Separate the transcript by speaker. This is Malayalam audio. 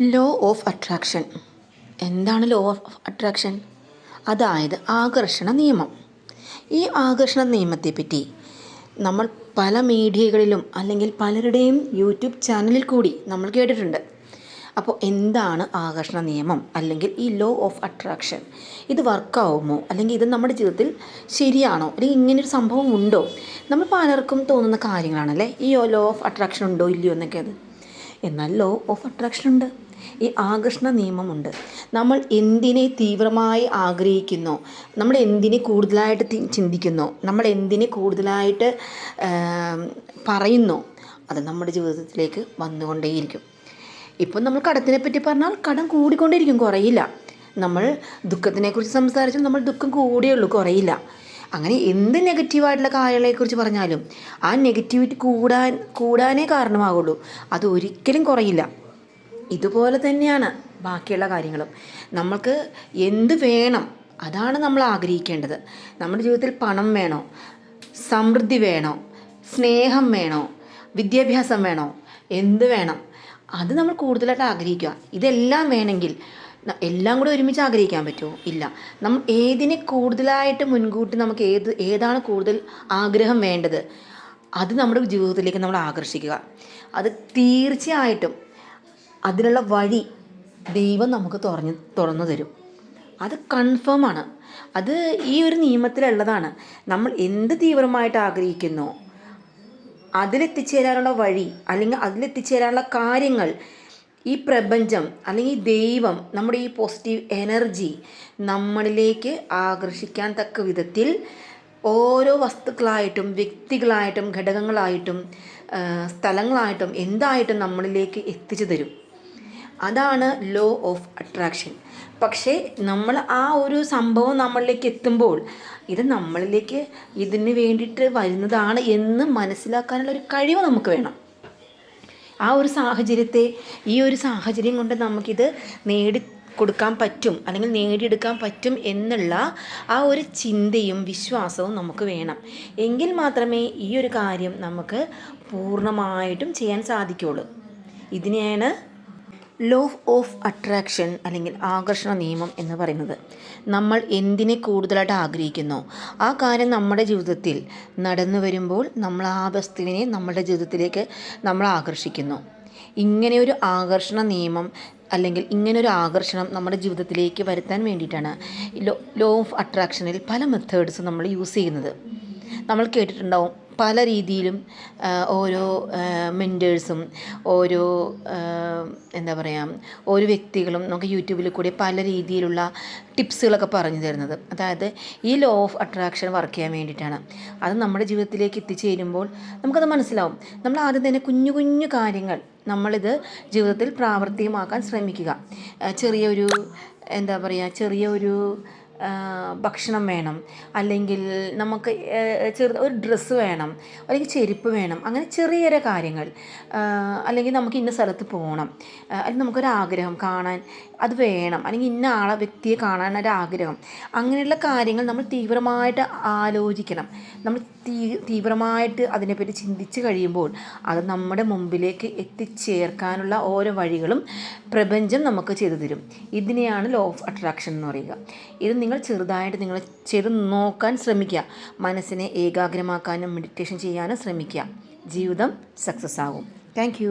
Speaker 1: ലോ ഓഫ് അട്രാക്ഷൻ എന്താണ് ലോ ഓഫ് അട്രാക്ഷൻ അതായത് ആകർഷണ നിയമം. ഈ ആകർഷണ നിയമത്തെ പറ്റി നമ്മൾ പല മീഡിയകളിലും അല്ലെങ്കിൽ പലരുടെയും യൂട്യൂബ് ചാനലിൽ കൂടി നമ്മൾ കേട്ടിട്ടുണ്ട്. അപ്പോൾ എന്താണ് ആകർഷണ നിയമം അല്ലെങ്കിൽ ഈ ലോ ഓഫ് അട്രാക്ഷൻ ഇത് വർക്കാവുമോ അല്ലെങ്കിൽ ഇത് നമ്മുടെ ജീവിതത്തിൽ ശരിയാണോ? അല്ലെങ്കിൽ ഇങ്ങനൊരു സംഭവം ഉണ്ടോ? നമ്മൾ പലർക്കും തോന്നുന്ന കാര്യങ്ങളാണല്ലേ? ഈ ലോ ഓഫ് അട്രാക്ഷൻ ഉണ്ടോ? ഇല്ലയോ എന്നൊക്കെ അത്. എന്നാൽ ലോ ഓഫ് അട്രാക്ഷൻ ഉണ്ട്. ഈ ആകർഷണ നിയമമുണ്ട്. നമ്മൾ എന്തിനെ തീവ്രമായി ആഗ്രഹിക്കുന്നോ നമ്മൾ എന്തിനെ കൂടുതലായിട്ട് ചിന്തിക്കുന്നു നമ്മൾ എന്തിനെ കൂടുതലായിട്ട് പറയുന്നു പറയുന്നോ അത് നമ്മുടെ ജീവിതത്തിലേക്ക് വന്നുകൊണ്ടേയിരിക്കും. ഇപ്പം നമ്മൾ കടത്തിനെ പറ്റി പറഞ്ഞാൽ കടം കൂടിക്കൊണ്ടിരിക്കും കുറയില്ല. നമ്മൾ ദുഃഖത്തിനെക്കുറിച്ച് സംസാരിച്ചാൽ നമ്മൾ ദുഃഖം കൂടിയേ ഉള്ളൂ കുറയില്ല. അങ്ങനെ എന്ത് നെഗറ്റീവായിട്ടുള്ള കാര്യങ്ങളെക്കുറിച്ച് പറഞ്ഞാലും ആ നെഗറ്റിവിറ്റി കൂടാൻ കൂടാനേ കാരണമാകുള്ളൂ. അത് ഒരിക്കലും കുറയില്ല. ഇതുപോലെ തന്നെയാണ് ബാക്കിയുള്ള കാര്യങ്ങളും. നമ്മൾക്ക് എന്ത് വേണം അതാണ് നമ്മൾ ആഗ്രഹിക്കേണ്ടത്. നമ്മുടെ ജീവിതത്തിൽ പണം വേണോ? സമൃദ്ധി വേണോ? സ്നേഹം വേണോ? വിദ്യാഭ്യാസം വേണോ? എന്ത് വേണം? അത് നമ്മൾ കൂടുതലായിട്ട് ആഗ്രഹിക്കുക. ഇതെല്ലാം വേണമെങ്കിൽ എല്ലാം കൂടെ ഒരുമിച്ച് ആഗ്രഹിക്കാൻ പറ്റുമോ? ഇല്ല. നമ്മൾ ഏതിനെ കൂടുതലായിട്ട് മുൻകൂട്ടി നമുക്ക് ഏത് ഏതാണ് കൂടുതൽ ആഗ്രഹം വേണ്ടത്? അത് നമ്മുടെ ജീവിതത്തിലേക്ക് നമ്മൾ ആകർഷിക്കുക. അത് തീർച്ചയായിട്ടും അതിനുള്ള വഴി ദൈവം നമുക്ക് തുറഞ്ഞ് തുറന്നു തരും. അത് കൺഫേം ആണ്. അത് ഈ ഒരു നിയമത്തിലുള്ളതാണ്. നമ്മൾ എന്ത് തീവ്രമായിട്ട് ആഗ്രഹിക്കുന്നോ അതിലെത്തിച്ചേരാനുള്ള വഴി അല്ലെങ്കിൽ അതിലെത്തിച്ചേരാനുള്ള കാര്യങ്ങൾ ഈ പ്രപഞ്ചം അല്ലെങ്കിൽ ദൈവം നമ്മുടെ ഈ പോസിറ്റീവ് എനർജി നമ്മളിലേക്ക് ആകർഷിക്കാൻ തക്ക വിധത്തിൽ ഓരോ വസ്തുക്കളായിട്ടും വ്യക്തികളായിട്ടും ഘടകങ്ങളായിട്ടും സ്ഥലങ്ങളായിട്ടും എന്തായിട്ടും നമ്മളിലേക്ക് എത്തിച്ചു തരും. അതാണ് ലോ ഓഫ് അട്രാക്ഷൻ പക്ഷേ നമ്മൾ ആ ഒരു സംഭവം നമ്മളിലേക്ക് എത്തുമ്പോൾ ഇത് നമ്മളിലേക്ക് ഇതിന് വേണ്ടിയിട്ട് വരുന്നതാണ് എന്ന് മനസ്സിലാക്കാനുള്ള ഒരു കഴിവ് നമുക്ക് വേണം. ആ ഒരു സാഹചര്യത്തെ ഈ ഒരു സാഹചര്യം കൊണ്ട് നമുക്കിത് നേടി കൊടുക്കാൻ പറ്റും അല്ലെങ്കിൽ നേടിയെടുക്കാൻ പറ്റും എന്നുള്ള ആ ഒരു ചിന്തയും വിശ്വാസവും നമുക്ക് വേണം. എങ്കിൽ മാത്രമേ ഈ ഒരു കാര്യം നമുക്ക് പൂർണമായിട്ടും ചെയ്യാൻ സാധിക്കുകയുള്ളൂ ഇതിനെയാണ് ലോ ഓഫ് അട്രാക്ഷൻ അല്ലെങ്കിൽ ആകർഷണ നിയമം എന്ന് പറയുന്നത്. നമ്മൾ എന്തിനെ കൂടുതലായിട്ട് ആഗ്രഹിക്കുന്നു? ആ കാര്യം നമ്മുടെ ജീവിതത്തിൽ നടന്നു വരുമ്പോൾ നമ്മൾ ആ വസ്തുവിനെ നമ്മുടെ ജീവിതത്തിലേക്ക് നമ്മൾ ആകർഷിക്കുന്നു. ഇങ്ങനെ ഒരു ആകർഷണ നിയമം അല്ലെങ്കിൽ ഇങ്ങനൊരു ആകർഷണം നമ്മുടെ ജീവിതത്തിലേക്ക് വരുത്താൻ വേണ്ടിയിട്ടാണ് ലോ ലോ ഓഫ് അട്രാക്ഷനിൽ പല മെത്തേഡ്സ് നമ്മൾ യൂസ് ചെയ്യുന്നത്. നമ്മൾ കേട്ടിട്ടുണ്ടാവും പല രീതിയിലും ഓരോ മെന്റേഴ്സും ഓരോ എന്താ പറയുക ഓരോ വ്യക്തികളും നമുക്ക് യൂട്യൂബിൽ കൂടി പല രീതിയിലുള്ള ടിപ്സുകളൊക്കെ പറഞ്ഞു തരുന്നത്. അതായത് ഈ ലോ ഓഫ് അട്രാക്ഷൻ വർക്ക് ചെയ്യാൻ വേണ്ടിയിട്ടാണ്. അത് നമ്മുടെ ജീവിതത്തിലേക്ക് എത്തിച്ചേരുമ്പോൾ നമുക്കത് മനസ്സിലാവും. നമ്മൾ ആദ്യം തന്നെ കുഞ്ഞു കുഞ്ഞു കാര്യങ്ങൾ നമ്മളിത് ജീവിതത്തിൽ പ്രാവർത്തികമാക്കാൻ ശ്രമിക്കുക. ചെറിയൊരു എന്താ പറയുക ചെറിയൊരു ഭക്ഷണം വേണം. അല്ലെങ്കിൽ നമുക്ക് ചെറു ഒരു ഡ്രസ്സ് വേണം. അല്ലെങ്കിൽ ചെരുപ്പ് വേണം. അങ്ങനെ ചെറിയ ചെറിയ കാര്യങ്ങൾ അല്ലെങ്കിൽ നമുക്ക് ഇന്ന സ്ഥലത്ത് പോകണം അല്ലെങ്കിൽ നമുക്കൊരാഗ്രഹം കാണാൻ അത് വേണം. അല്ലെങ്കിൽ ഇന്ന ആളെ വ്യക്തിയെ കാണാൻ ഒരാഗ്രഹം അങ്ങനെയുള്ള കാര്യങ്ങൾ നമ്മൾ തീവ്രമായിട്ട് ആലോചിക്കണം. നമ്മൾ തീ തീവ്രമായിട്ട് അതിനെപ്പറ്റി ചിന്തിച്ച് കഴിയുമ്പോൾ അത് നമ്മുടെ മുമ്പിലേക്ക് എത്തിച്ചേർക്കാനുള്ള ഓരോ വഴികളും പ്രപഞ്ചം നമുക്ക് ചെയ്തു തരും. ഇതിനെയാണ് ലോ ഓഫ് അട്രാക്ഷൻ എന്ന് പറയുക. ഇത് നിങ്ങൾ ചെറുതായിട്ട് നിങ്ങൾ ചെയ്ത് നോക്കാൻ ശ്രമിക്കുക. മനസ്സിനെ ഏകാഗ്രമാക്കാനും മെഡിറ്റേഷൻ ചെയ്യാനും ശ്രമിക്കുക. ജീവിതം സക്സസ് ആകും താങ്ക്